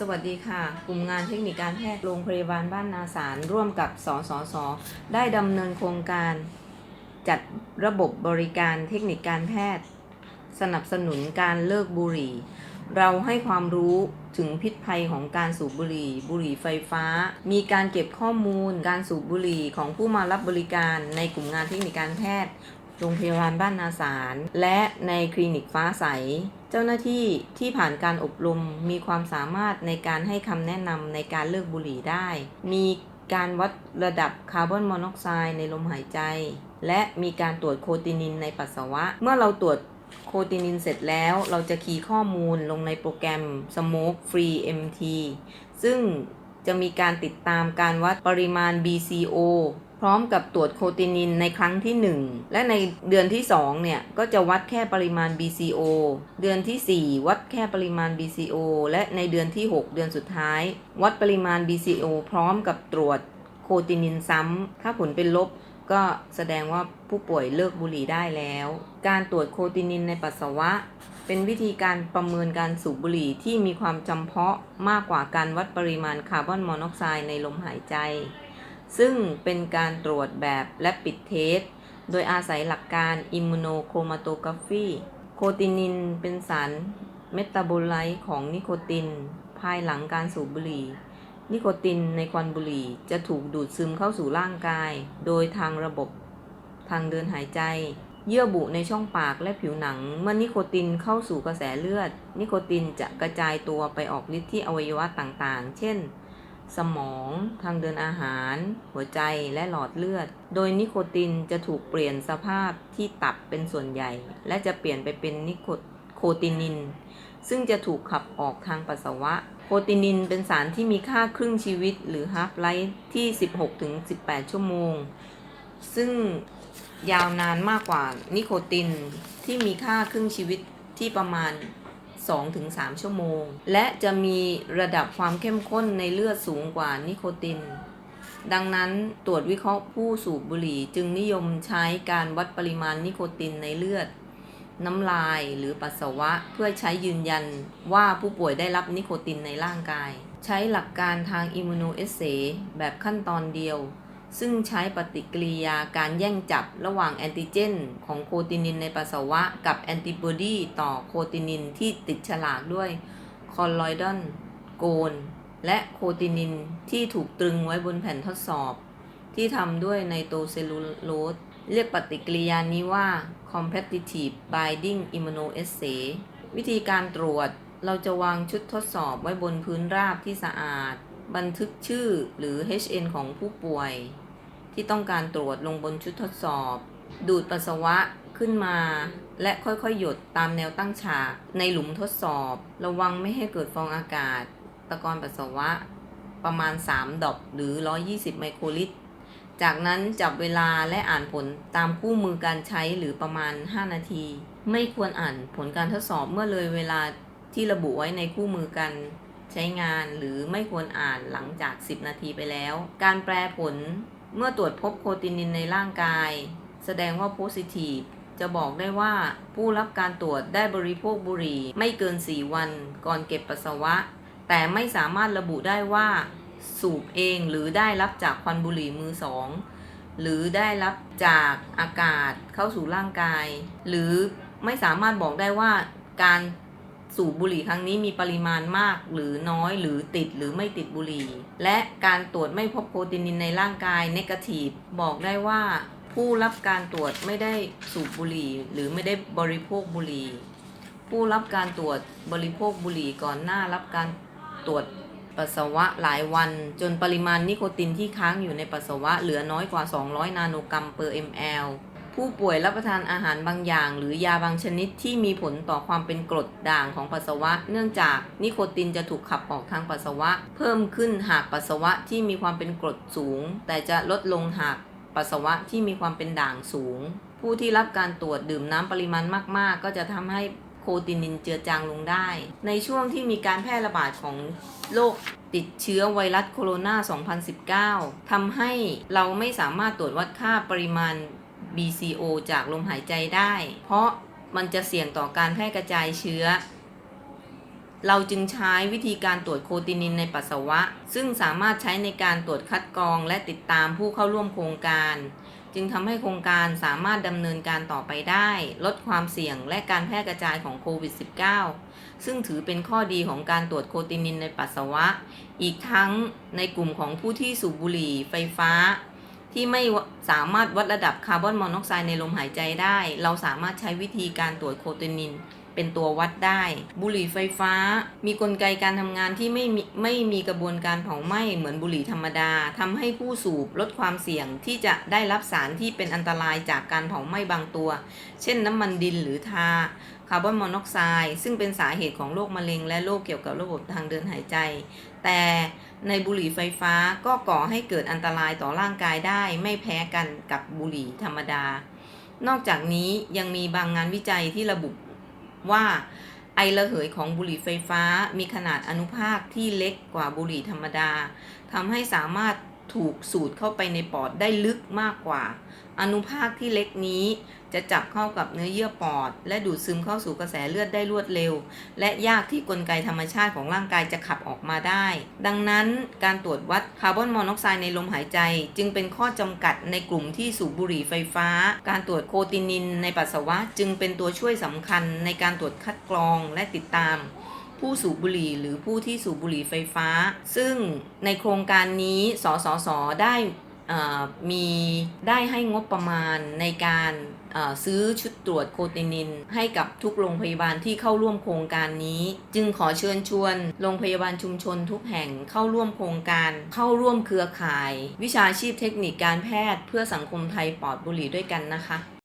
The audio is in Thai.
สวัสดีค่ะ กลุ่มงานเทคนิคการแพทย์โรงพยาบาลบ้านนาสารร่วมกับสสส ได้ดำเนินโครงการ จัดระบบบริการเทคนิคการแพทย์ สนับสนุนการเลิกบุหรี่ เราให้ความรู้ถึงพิษภัยของการสูบบุหรี่ บุหรี่ไฟฟ้า มีการเก็บข้อมูลการสูบบุหรี่ของผู้มารับบริการในกลุ่มงานเทคนิคการแพทย์ โรงพยาบาลบ้านนาสารและในคลินิกฟ้าใส เจ้าหน้าที่ที่ผ่านการอบรมมีความสามารถในการให้คำแนะนำในการเลิกบุหรี่ได้ มีการวัดระดับคาร์บอนมอนอกไซด์ในลมหายใจ และมีการตรวจโคตินินในปัสสาวะ เมื่อเราตรวจโคตินินเสร็จแล้วเราจะคีย์ข้อมูลลงในโปรแกรม Smoke Free MT ซึ่งจะมีการติดตามการวัดปริมาณ BCO พร้อมกับตรวจโคตินินในครั้งที่ 1 และในเดือนที่ 2 เนี่ย ก็จะวัดแค่ปริมาณ BCO เดือนที่ 4 วัดแค่ปริมาณ BCO และในเดือนที่ 6 เดือนสุดท้าย วัดปริมาณ BCO พร้อมกับตรวจโคตินินซ้ำ ถ้าผลเป็นลบก็แสดงว่าผู้ป่วยเลิกบุหรี่ได้แล้ว การตรวจโคตินินในปัสสาวะ เป็นวิธีการประเมินการสูบบุหรี่ที่มีความจำเพาะมากกว่าการวัดปริมาณคาร์บอนมอนอกไซด์ในลมหายใจ ซึ่งเป็นการตรวจแบบและปิดเทส โดยอาศัยหลักการอิมมูโนโครมาโตกราฟีโคตินินเป็นสารเมตาโบไลต์ของนิโคติน ภายหลังการสูบบุหรี่ นิโคตินในควันบุหรี่จะถูกดูดซึมเข้าสู่ร่างกาย โดยทางระบบทางเดินหายใจ เยื่อบุในช่องปากและผิวหนัง เมื่อนิโคตินเข้าสู่กระแสเลือด นิโคตินจะกระจายตัวไปออกฤทธิ์ที่อวัยวะต่างๆ เช่น สมอง ทางเดินอาหาร หัวใจและหลอดเลือด โดยนิโคตินจะถูกเปลี่ยนสภาพที่ตับเป็นส่วนใหญ่ และจะเปลี่ยนไปเป็นนิโคโคตินิน ซึ่งจะถูกขับออกทางปัสสาวะ โคตินินเป็นสารที่มีค่าครึ่งชีวิตหรือฮาร์ฟไลฟ์ที่ 16-18 ชั่วโมง ซึ่งยาวนานมากกว่านิโคตินที่มีค่าครึ่งชีวิตที่ประมาณ 2-3 ชั่วโมง และจะมีระดับความเข้มข้นในเลือดสูงกว่านิโคติน ดังนั้นตรวจวิเคราะห์ผู้สูบบุหรี่จึงนิยมใช้การวัดปริมาณนิโคตินในเลือด น้ำลายหรือปัสสาวะเพื่อใช้ยืนยันว่าผู้ป่วยได้รับนิโคตินในร่างกาย ใช้หลักการทางอิมมูโนเอสเซแบบขั้นตอนเดียว ซึ่งใช้ปฏิกิริยาการแย่งจับระหว่างแอนติเจน ของโคตินินในปัสสาวะ กับแอนติบอดีต่อโคตินินที่ติดฉลากด้วยคอลลอยดอนโกน และโคตินินที่ถูกตรึงไว้บนแผ่นทดสอบ ที่ทำด้วยไนโตรเซลลูโลสเรียกปฏิกิริยานี้ว่า competitive binding immunoassay วิธีการตรวจเราจะวางชุดทดสอบไว้บนพื้นราบที่สะอาด บันทึกชื่อหรือ HN ของผู้ป่วย ที่ต้องการตรวจลงบนชุดทดสอบ ดูดปัสสาวะขึ้นมา และค่อยๆ หยดตามแนวตั้งฉาก ในหลุมทดสอบ ระวังไม่ให้เกิดฟองอากาศ ตะกอนปัสสาวะ ประมาณ 3 ดอปหรือ 120 ไมโครลิตร จากนั้นจับเวลาและอ่านผลตามคู่มือการใช้หรือประมาณ 5 นาที ไม่ควรอ่านผลการทดสอบเมื่อเลยเวลาที่ระบุไว้ในคู่มือการใช้งานหรือไม่ควรอ่านหลังจาก 10 นาทีไปแล้ว การแปลผล เมื่อตรวจพบโคตินินในร่างกาย แสดงว่าโพซิทีฟจะบอกได้ว่าผู้รับการตรวจได้บริโภคบุหรี่ไม่เกิน 4 วันก่อนเก็บปัสสาวะ แต่ไม่สามารถระบุได้ว่า สูบเองหรือได้รับจากควันบุหรี่มือสอง หรือได้รับจากอากาศเข้าสู่ร่างกาย หรือไม่สามารถบอกได้ว่าการ สูบบุหรี่ครั้งนี้มีปริมาณมากหรือน้อยหรือติดหรือไม่ติดบุหรี่ และการตรวจไม่พบโคตินินในร่างกายเนกาทีฟบอกได้ว่า ผู้รับการตรวจไม่ได้สูบบุหรี่ หรือไม่ได้บริโภคบุหรี่ ผู้รับการตรวจบริโภคบุหรี่ก่อนหน้ารับการตรวจปัสสาวะหลายวัน จนปริมาณนิโคตินที่ค้างอยู่ในปัสสาวะเหลือน้อยกว่า 200 นาโนกรัมเปอร์ ml ผู้ป่วยรับประทานอาหารบางอย่าง หรือยาบางชนิดที่มีผลต่อความเป็นกรดด่างของปัสสาวะ เนื่องจากนิโคตินจะถูกขับออกทางปัสสาวะ เพิ่มขึ้นหากปัสสาวะที่มีความเป็นกรดสูง แต่จะลดลงหากปัสสาวะที่มีความเป็นด่างสูง ผู้ที่รับการตรวจดื่มน้ำปริมาณมาก ๆ ก็จะทำให้โคตินินเจือจางลงได้ ในช่วงที่มีการแพร่ระบาดของโรคติดเชื้อไวรัสโคโรนา 2019 ทำให้เราไม่สามารถตรวจวัดค่าปริมาณ BCO จากลมหายใจได้ เพราะมันจะเสี่ยงต่อการแพร่กระจายเชื้อ เราจึงใช้วิธีการตรวจโคตินินในปัสสาวะ ซึ่งสามารถใช้ในการตรวจคัดกรองและติดตามผู้เข้าร่วมโครงการ จึงทำให้โครงการสามารถดำเนินการต่อไปได้ ลดความเสี่ยงและการแพร่กระจายของโควิด -19 ซึ่งถือเป็นข้อดีของการตรวจโคตินินในปัสสาวะ อีกทั้งในกลุ่มของผู้ที่สูบบุหรี่ไฟฟ้า ที่ไม่สามารถวัดระดับคาร์บอนมอนอกไซด์ในลมหายใจได้ เราสามารถใช้วิธีการตรวจโคตินินเป็นตัววัดได้ บุหรี่ไฟฟ้า มีกลไกการทำงานที่ไม่มีไม่มีกระบวนการเผาไหม้เหมือนบุหรี่ธรรมดาทำให้ผู้สูบลดความเสี่ยงที่จะได้รับสารที่เป็นอันตรายจากการเผาไหม้บางตัว เช่นน้ำมันดินหรือทา คาร์บอนมอนอกไซด์ซึ่งเป็นสาเหตุของโรคมะเร็ง และโรคเกี่ยวกับระบบทางเดินหายใจ แต่ในบุหรี่ไฟฟ้าก็ก่อให้เกิดอันตรายต่อร่างกายได้ไม่แพ้กันกับบุหรี่ธรรมดา นอกจากนี้ยังมีบางงานวิจัยที่ระบุว่าไอระเหยของบุหรี่ไฟฟ้ามีขนาดอนุภาคที่เล็กกว่าบุหรี่ธรรมดาทำให้สามารถ ถูกสูดเข้าไปในปอดได้ลึกมากกว่า อนุภาคที่เล็กนี้จะจับเข้ากับเนื้อเยื่อปอด และดูดซึมเข้าสู่กระแสเลือดได้รวดเร็ว และยากที่กลไกธรรมชาติของร่างกายจะขับออกมาได้ ดังนั้นการตรวจวัดคาร์บอนมอนอกไซด์ในลมหายใจ จึงเป็นข้อจำกัดในกลุ่มที่สูบบุหรี่ไฟฟ้า การตรวจโคตินินในปัสสาวะจึงเป็นตัวช่วยสำคัญในการตรวจคัดกรองและติดตาม ผู้สูบบุหรี่หรือผู้ที่สูบบุหรี่ไฟฟ้า ซึ่งในโครงการนี้สสสได้มีได้ให้งบประมาณในการซื้อชุดตรวจโคตินิน ให้กับทุกโรงพยาบาลที่เข้าร่วมโครงการนี้ จึงขอเชิญชวนโรงพยาบาลชุมชนทุกแห่งเข้าร่วมโครงการ เข้าร่วมเครือข่าย วิชาชีพเทคนิคการแพทย์ เพื่อสังคมไทยปลอดบุหรี่ด้วยกันนะคะ